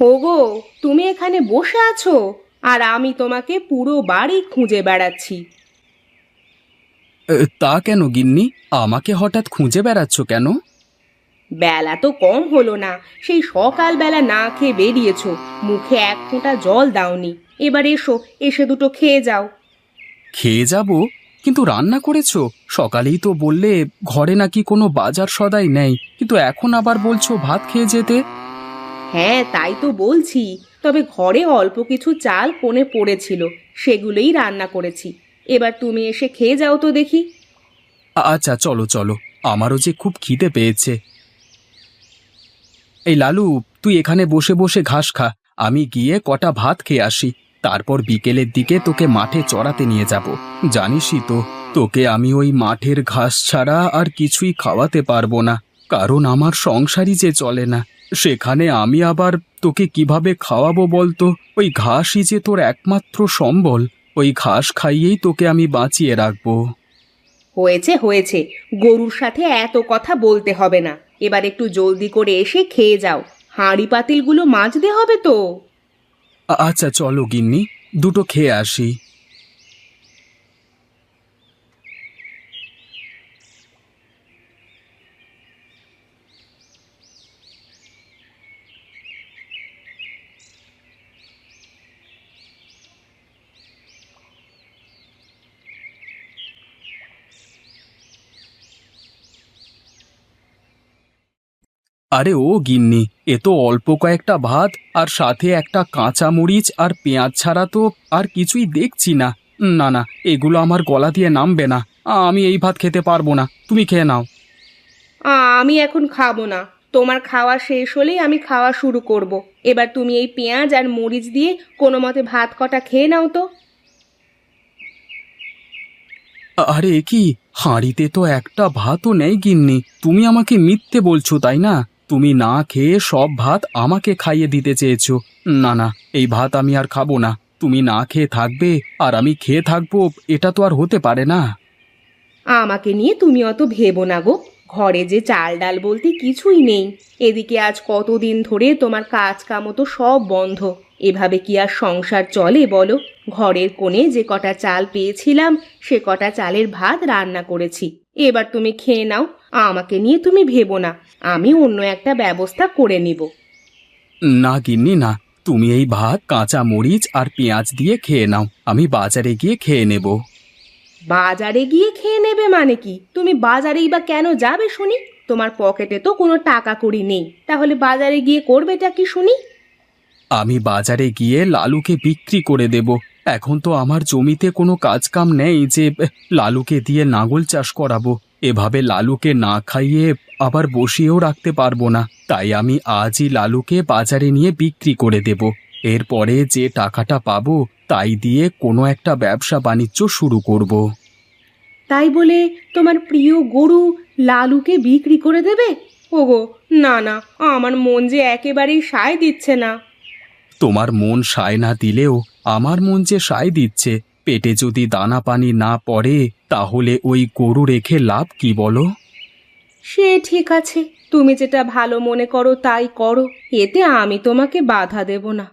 ওগো তুমি এখানে বসে আছো আর আমি তোমাকে পুরো বাড়ি খুঁজে বেড়াচ্ছি। এ, তা কেন গিন্নি? আমাকে হঠাৎ খুঁজে বেড়াচ্ছ কেন? বেলা তো কম হলো না সেই সকালবেলা না খেয়ে বেরিয়েছো মুখে এক ফোঁটা জল দাওনি। এবার এসো এসে দুটো খেয়ে যাও। খেয়ে যাব? কিন্তু রান্না করেছ? সকালেই তো বললে ঘরে নাকি কোনো বাজার সদাই নেই কিন্তু এখন আবার বলছো ভাত খেয়ে যেতে? হ্যাঁ তাই তো বলছি। তবে ঘরে অল্প কিছু চাল কোণে পড়েছিল, সেগুলোই রান্না করেছি। এবার তুমি এসে খেয়ে যাও তো দেখি। আচ্ছা চলো চলো। আমারও যে খুব খিদে পেয়েছে। এই লালু, তুই এখানে বসে বসে ঘাস খা। আমি গিয়ে কটা ভাত খেয়ে আসি। তারপর বিকেলের দিকে তোকে মাঠে চড়াতে নিয়ে যাব। জানিসই তো, তোকে আমি ওই মাঠের ঘাস ছাড়া আর কিছুই খাওয়াতে পারব না। কারণ আমার সংসারই যে চলে না। সেখানে আমি আবার তোকে কীভাবে খাওয়াবো বলতো? ওই ঘাসই যে তোর একমাত্র সম্বল ওই ঘাস খাইয়েই তোকে আমি বাঁচিয়ে রাখব। হয়েছে হয়েছে। গরুর সাথে এত কথা বলতে হবে না। এবার একটু জলদি করে এসে খেয়ে যাও। হাঁড়ি পাতিলগুলো মাজতে হবে তো। আচ্ছা চলো গিন্নি দুটো খেয়ে আসি। আরে ও গিন্নি এ তো অল্প কয়েকটা ভাত আর সাথে একটা কাঁচা মরিচ আর পেঁয়াজ ছাড়া তো আর কিছুই দেখছি না। না না এগুলো আমার গলা দিয়ে নামবে না। আমি এই ভাত খেতে পারব না। তুমি খেয়ে নাও। আমি এখন খাব না। তোমার খাওয়া শেষ হলেই আমি খাওয়া শুরু করব। এবার তুমি এই পেঁয়াজ আর মরিচ দিয়ে কোনো মতে ভাত কটা খেয়ে নাও তো। আরে কি? হাঁড়িতে তো একটা ভাতও নেই গিন্নি। তুমি আমাকে মিথ্যে বলছো তাই না? তুমি না খেয়ে সব ভাত আমাকে খাইয়ে দিতে চেয়েছ। না না, এই ভাত আমি আর খাব না। তুমি না খেয়ে থাকবে আর আমি খেয়ে থাকব, এটা তো আর হতে পারে না। আমাকে নিয়ে তুমি অত ভেবো না গো। ঘরে যে চাল ডাল বলতে কিছুই নেই। এদিকে আজ কতদিন ধরে তোমার কাজ কামও তো সব বন্ধ। এভাবে কি আর সংসার চলে বলো? ঘরের কোণে যে কটা চাল পেয়েছিলাম, সে কটা চালের ভাত রান্না করেছি। এবার তুমি খেয়ে নাও আমাকে নিয়ে তুমি ভেবো না আমি অন্য একটা ব্যবস্থা করে নিব। না গিন্নি না তুমি এই ভাত কাঁচা মরিচ আর পেঁয়াজ দিয়ে খেয়ে নাও আমি বাজারে গিয়ে খেয়ে নেব। বাজারে গিয়ে খেয়ে নেবে মানে কি? তুমি বাজারেই বা কেন যাবে শুনি? তোমার পকেটে তো কোনো টাকা কড়ি নেই তাহলে বাজারে গিয়ে করবেটা কি শুনি? আমি বাজারে গিয়ে লালুকে বিক্রি করে দেব এখন তো আমার জমিতে কোনো কাজ কাম নেই যে লালুকে দিয়ে নাঙল চাষ করাবো। এভাবে লালুকে না খাইয়ে আবার বসিয়েও রাখতে পারব না। তাই আমি আজই লালুকে বাজারে নিয়ে বিক্রি করে দেব। এরপরে যে টাকাটা পাবো, তাই দিয়ে কোনো একটা ব্যবসা বাণিজ্য শুরু করব। তাই বলে তোমার প্রিয় গরু লালুকে বিক্রি করে দেবে? ওগো, না না, আমার মন যে একেবারেই সায় দিচ্ছে না। তোমার মন সায় না দিলেও আমার মন যে সায় দিচ্ছে পেটে যদি দানা পানি না পড়ে তাহলে ওই গরু রেখে লাভ কি বলো? সে ঠিক আছে তুমি যেটা ভালো মনে করো তাই করো এতে আমি তোমাকে বাধা দেব না।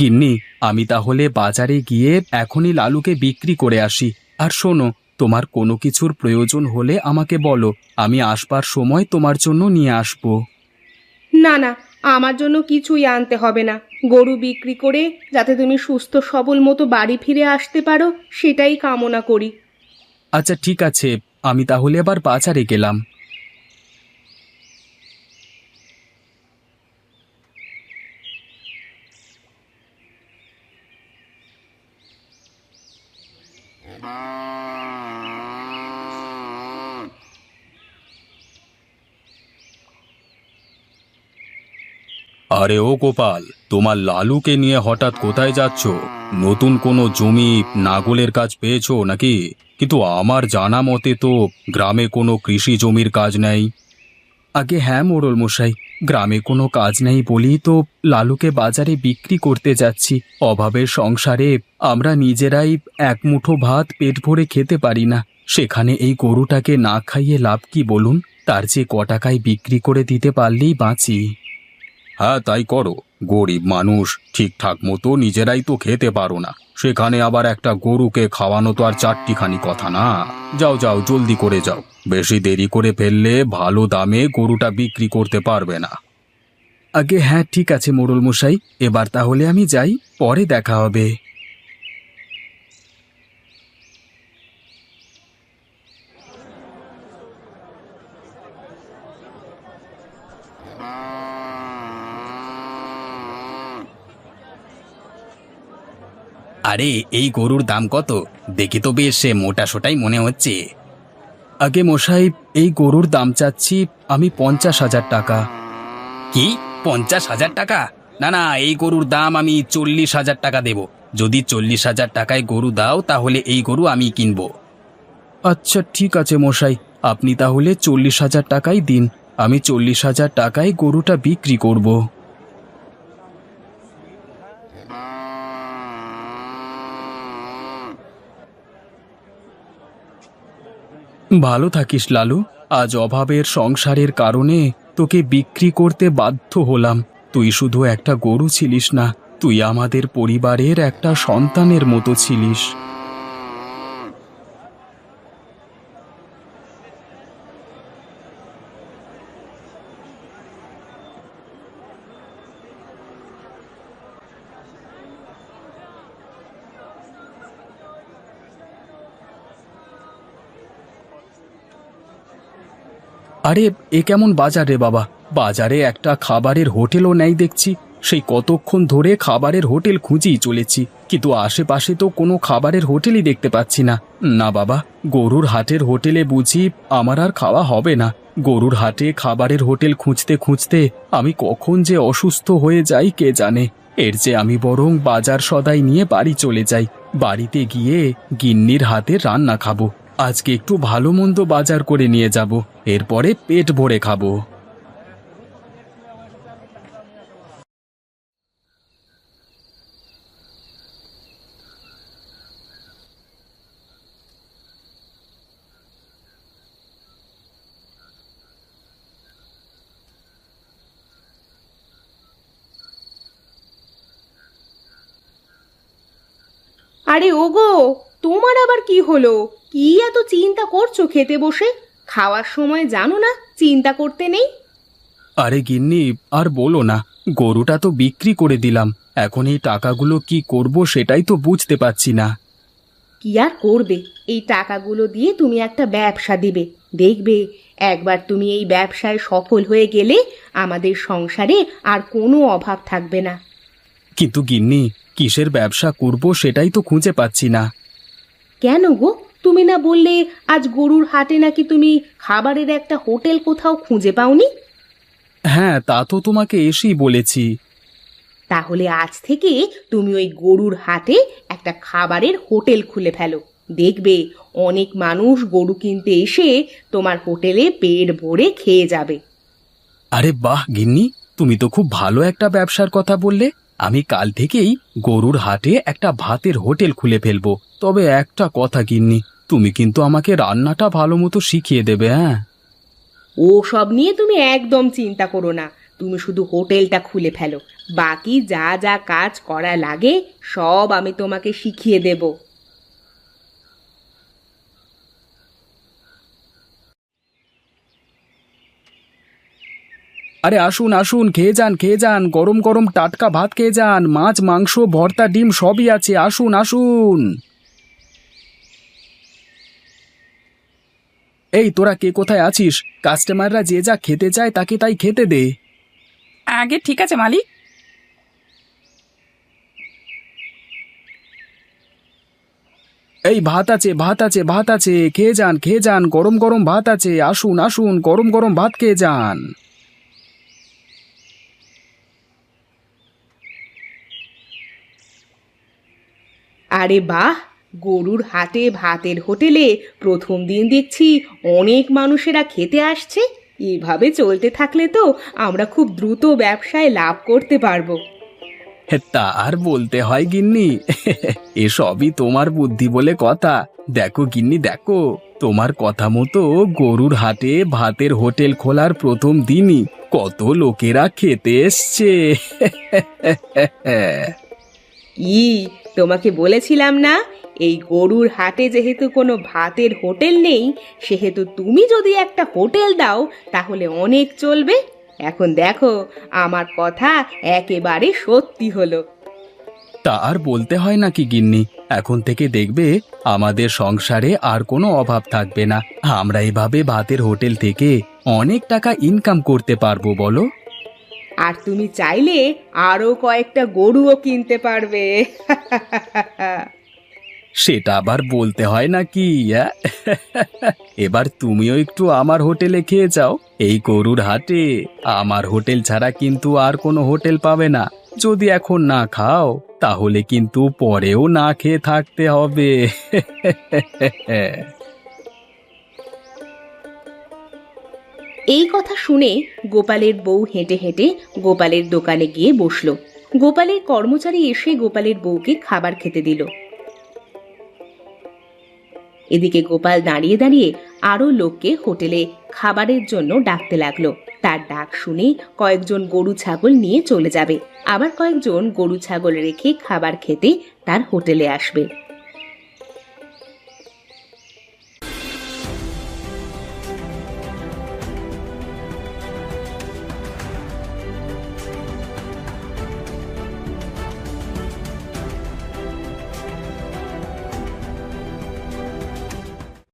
গিন্নি আমি তাহলে বাজারে গিয়ে এখনই লালুকে বিক্রি করে আসি আর শোনো তোমার কোনো কিছুর প্রয়োজন হলে আমাকে বলো আমি আসবার সময় তোমার জন্য নিয়ে আসব। না না আমার জন্য কিছুই আনতে হবে না। গরু বিক্রি করে যাতে তুমি সুস্থ সবল মতো বাড়ি ফিরে আসতে পারো সেটাই কামনা করি। আচ্ছা ঠিক আছে আমি তাহলে আবার বাজারে গেলাম। আরে ও গোপাল, তোমার লালুকে নিয়ে হঠাৎ কোথায় যাচ্ছ? নতুন কোনো জমি, নাগলের কাজ পেয়েছ নাকি? কিন্তু আমার জানা মতে তো গ্রামে কোনো কৃষি জমির কাজ নেই। আগে হ্যাঁ মোড়ল মশাই, গ্রামে কোনো কাজ নেই বলি তো লালুকে বাজারে বিক্রি করতে যাচ্ছি। অভাবের সংসারে আমরা নিজেরাই এক মুঠো ভাত পেট ভরে খেতে পারি না। সেখানে এই গরুটাকে না খাইয়ে লাভ কি বলুন? তার যে ক টাকায় বিক্রি করে দিতে পারলেই বাঁচি। হ্যাঁ তাই করো। গরিব মানুষ ঠিকঠাক মতো নিজেরাই তো খেতে পারো না। সেখানে আবার একটা গরুকে খাওয়ানো তো আর চারটিখানি কথা না। যাও যাও, জলদি করে যাও। বেশি দেরি করে ফেললে ভালো দামে গরুটা বিক্রি করতে পারবে না। আগে হ্যাঁ ঠিক আছে মোড়ল মশাই এবার তাহলে আমি যাই, পরে দেখা হবে। আরে, এই গরুর দাম কত? দেখি তো বেশ, সে মোটা সোটাই মনে হচ্ছে। আগে মশাই, এই গরুর দাম চাচ্ছি আমি পঞ্চাশ হাজার টাকা। কি? পঞ্চাশ হাজার টাকা? না না, এই গরুর দাম আমি চল্লিশ হাজার টাকা দেব। যদি চল্লিশ হাজার টাকায় গরু দাও, তাহলে এই গরু আমি কিনবো। আচ্ছা ঠিক আছে মশাই, আপনি তাহলে চল্লিশ হাজার টাকাই দিন। আমি চল্লিশ হাজার টাকায় গরুটা বিক্রি করব। ভালো থাকিস, লালু। আজ অভাবের সংসারের কারণে তোকে বিক্রি করতে বাধ্য হলাম। তুই শুধু একটা গরু ছিলিস না, তুই আমাদের পরিবারের একটা সন্তানের মতো ছিলিস। আরে, এ কেমন বাজার রে বাবা? বাজারে একটা খাবারের হোটেলও নেই দেখছি। সেই কতক্ষণ ধরে খাবারের হোটেল খুঁজেই চলেছি। কিন্তু আশেপাশে তো কোনো খাবারের হোটেলই দেখতে পাচ্ছি না। না বাবা, গরুর হাটের হোটেলে বুঝি আমার আর খাওয়া হবে না। গরুর হাটে খাবারের হোটেল খুঁজতে খুঁজতে আমি কখন যে অসুস্থ হয়ে যাই কে জানে। এর যে আমি বরং বাজার সদাই নিয়ে বাড়ি চলে যাই। বাড়িতে গিয়ে গিন্নির হাতে রান্না খাব। আজকে একটু ভালো মন্দ বাজার করে নিয়ে যাব। এরপরে পেট ভরে খাব। আরে ওগো, তোমার আবার কি হলো? কি এত চিন্তা করছ খেতে বসে? খাওয়ার সময় জানো না চিন্তা করতে নেই? আরে গিন্নি আর বলো না গরুটা তো বিক্রি করে দিলাম এখন এই টাকাগুলো কি করব সেটাই তো বুঝতে পারছি না। কি আর করবে? এই টাকাগুলো দিয়ে তুমি একটা ব্যবসা দিবে। দেখবে একবার তুমি এই ব্যবসায় সফল হয়ে গেলে আমাদের সংসারে আর কোনো অভাব থাকবে না। কিন্তু গিন্নি কিসের ব্যবসা করব সেটাই তো খুঁজে পাচ্ছি না। কেন গো? তুমি না বললে আজ গরুর হাটে নাকি তুমি খাবারের একটা হোটেল কোথাও খুঁজে পাওনি? হ্যাঁ তা তো তোমাকে এসেই বলেছি। তাহলে আজ থেকে তুমি ওই গরুর হাটে একটা খাবারের হোটেল খুলে ফেলো। দেখবে অনেক মানুষ গরু কিনতে এসে তোমার হোটেলে পেট ভরে খেয়ে যাবে। আরে বাহ গিন্নি তুমি তো খুব ভালো একটা ব্যবসার কথা বললে। আমি কাল থেকেই গরুর হাটে একটা ভাতের হোটেল খুলে ফেলব। তবে একটা কথা গিন্নি। তুমি কিন্তু আমাকে রান্নাটা ভালো মতো শিখিয়ে দেবে হ্যাঁ? ও সব নিয়ে তুমি একদম চিন্তা করো না। তুমি শুধু হোটেলটা খুলে ফেলো। বাকি যা যা কাজ করা লাগে সব আমি তোমাকে শিখিয়ে দেব। আরে আসুন আসুন খেয়ে যান খেয়ে যান গরম গরম টাটকা ভাত খেয়ে যান মাছ মাংস ভর্তা ডিম সবই আছে। আসুন আসুন। এই তোরা কে কোথায় আছিস? কাস্টমাররা যে যা খেতে চায় তাকে তাই খেতে দে। আগে ঠিক আছে মালিক। এই ভাত আছে ভাত আছে ভাত আছে খেয়ে যান খেয়ে যান গরম গরম ভাত আছে আসুন আসুন গরম গরম ভাত খেয়ে যান। আরে বাহ গরুর হাটে ভাতের হোটেলে প্রথম দিন দেখছি অনেক মানুষেরা খেতে আসছে। এভাবে চলতে থাকলে তো আমরা খুব দ্রুত ব্যবসায় লাভ করতে পারব। তা আর বলতে হয় গিন্নি এসবই তোমার বুদ্ধি বলে কথা। দেখো গিন্নি দেখো তোমার কথা মতো গরুর হাটে ভাতের হোটেল খোলার প্রথম দিনই কত লোকেরা খেতে এসছে। ই তোমাকে বলেছিলাম না, এই গরুর হাটে যেহেতু কোনো ভাতের হোটেল নেই, সেহেতু তুমি যদি একটা হোটেল দাও, তাহলে অনেক চলবে। এখন দেখো, আমার কথা একেবারে সত্যি হলো। তা আর বলতে হয় নাকি, গিন্নি? এখন থেকে দেখবে, আমাদের সংসারে আর কোনো অভাব থাকবে না। আমরা এভাবে ভাতের হোটেল থেকে অনেক টাকা ইনকাম করতে পারব, বলো। আর তুমি চাইলে আরও কয়েকটা গরুও কিনতে পারবে। সেটা আবার বলতে হয় নাকি? এবার তুমিও একটু আমার হোটেলে খেয়ে যাও। এই গরুর হাটে আমার হোটেল ছাড়া কিন্তু আর কোনো হোটেল পাবে না। যদি এখন না খাও, তাহলে কিন্তু পরেও না খেয়ে থাকতে হবে। এই কথা শুনে গোপালের বউ হেঁটে হেঁটে গোপালের দোকানে গিয়ে বসল। গোপালের কর্মচারী এসে গোপালের বউকে খাবার খেতে দিল। এদিকে গোপাল দাঁড়িয়ে দাঁড়িয়ে আরও লোককে হোটেলে খাবারের জন্য ডাকতে লাগল। তার ডাক শুনে কয়েকজন গরু ছাগল নিয়ে চলে যাবে। আবার কয়েকজন গরু ছাগল রেখে খাবার খেতে তার হোটেলে আসবে।